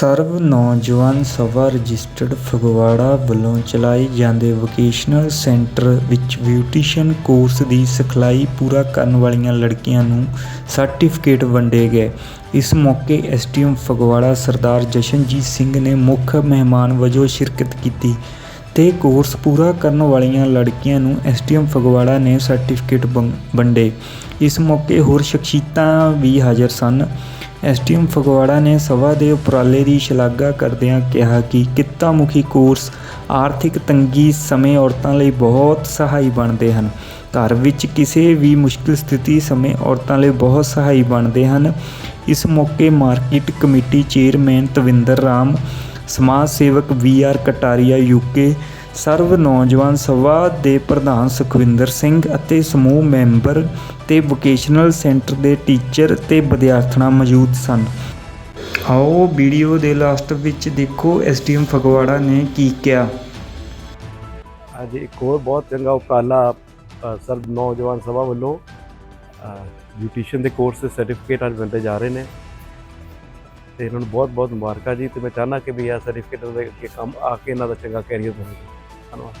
ਸਰਵ ਨੌਜਵਾਨ ਸਭਾ ਰਜਿਸਟਰਡ ਫਗਵਾੜਾ ਵੱਲੋਂ ਚਲਾਏ ਜਾਂਦੇ ਵੋਕੇਸ਼ਨਲ ਸੈਂਟਰ ਵਿੱਚ ਬਿਊਟੀਸ਼ੀਅਨ ਕੋਰਸ ਦੀ ਸਿਖਲਾਈ ਪੂਰਾ ਕਰਨ ਵਾਲੀਆਂ ਲੜਕੀਆਂ ਨੂੰ ਸਰਟੀਫਿਕੇਟ ਵੰਡੇ ਗਏ। ਇਸ ਮੌਕੇ ਐਸਟੀਐਮ ਫਗਵਾੜਾ ਸਰਦਾਰ ਜਸ਼ਨਜੀਤ ਸਿੰਘ ਨੇ ਮੁੱਖ ਮਹਿਮਾਨ ਵਜੋਂ ਸ਼ਿਰਕਤ ਕੀਤੀ ਤੇ ਕੋਰਸ ਪੂਰਾ ਕਰਨ ਵਾਲੀਆਂ ਲੜਕੀਆਂ ਨੂੰ ਐਸਟੀਐਮ ਫਗਵਾੜਾ ਨੇ ਸਰਟੀਫਿਕੇਟ ਵੰ- ਵੰਡੇ। ਇਸ ਮੌਕੇ ਹੋਰ ਸ਼ਖਸੀਅਤਾਂ ਵੀ ਹਾਜ਼ਰ ਸਨ। ਐਸਟੀਐਮ ਫਗਵਾੜਾ ਨੇ ਸਭਾ ਦੇ ਉਪਰਾਲੇ ਦੀ ਸ਼ਲਾਘਾ ਕਰਦਿਆਂ ਕਿਹਾ ਕਿ ਕਿੱਤਾ ਮੁਖੀ ਕੋਰਸ ਆਰਥਿਕ ਤੰਗੀ ਸਮੇਂ ਔਰਤਾਂ ਲਈ ਬਹੁਤ ਸਹਾਈ ਬਣਦੇ ਹਨ। ਘਰ ਵਿੱਚ ਕਿਸੇ ਵੀ ਮੁਸ਼ਕਿਲ ਸਥਿਤੀ ਸਮੇਂ ਔਰਤਾਂ ਲਈ ਬਹੁਤ ਸਹਾਈ ਬਣਦੇ ਹਨ। ਇਸ ਮੌਕੇ market committee chairman Tavinder Ram, ਸਮਾਜ ਸੇਵਕ ਵੀ ਆਰ ਕਟਾਰੀਆ ਯੂਕੇ ਸਰਵ ਨੌਜਵਾਨ ਸਭਾ ਦੇ ਪ੍ਰਧਾਨ ਸੁਖਵਿੰਦਰ ਸਿੰਘ ਅਤੇ ਸਮੂਹ ਮੈਂਬਰ ਤੇ ਵੋਕੇਸ਼ਨਲ ਸੈਂਟਰ ਦੇ ਟੀਚਰ ਤੇ ਵਿਦਿਆਰਥਣਾਂ ਮੌਜੂਦ ਸਨ। ਆਓ ਵੀਡੀਓ ਦੇ ਲਾਸਟ ਵਿੱਚ ਦੇਖੋ ਐਸਟੀਐਮ ਫਗਵਾੜਾ ਨੇ ਕੀ ਕਿਹਾ। ਅੱਜ ਇੱਕ ਹੋਰ ਬਹੁਤ ਚੰਗਾ ਉਪਰਾਲਾ ਅ, ਸਰਬ ਨੌਜਵਾਨ ਸਭਾ ਵੱਲੋਂ ਬਿਊਟੀਸ਼ੀਅਨ ਦੇ ਕੋਰਸ ਦੇ ਸਰਟੀਫਿਕੇਟ ਅੱਜ ਵੰਡੇ ਜਾ ਰਹੇ ਨੇ। ਤੇ ਇਹਨਾਂ ਨੂੰ ਬਹੁਤ ਬਹੁਤ ਮੁਬਾਰਕਾਂ ਜੀ ਤੇ ਮੈਂ ਚਾਹੁੰਦਾ ਕਿ ਵੀ ਇਹ ਸਰਟੀਫਿਕੇਟ ਦੇ ਅੱਗੇ ਕੰਮ ਆ ਕੇ ਇਹਨਾਂ ਦਾ ਚੰਗਾ ਕੈਰੀਅਰ ਬਣੇ। ano.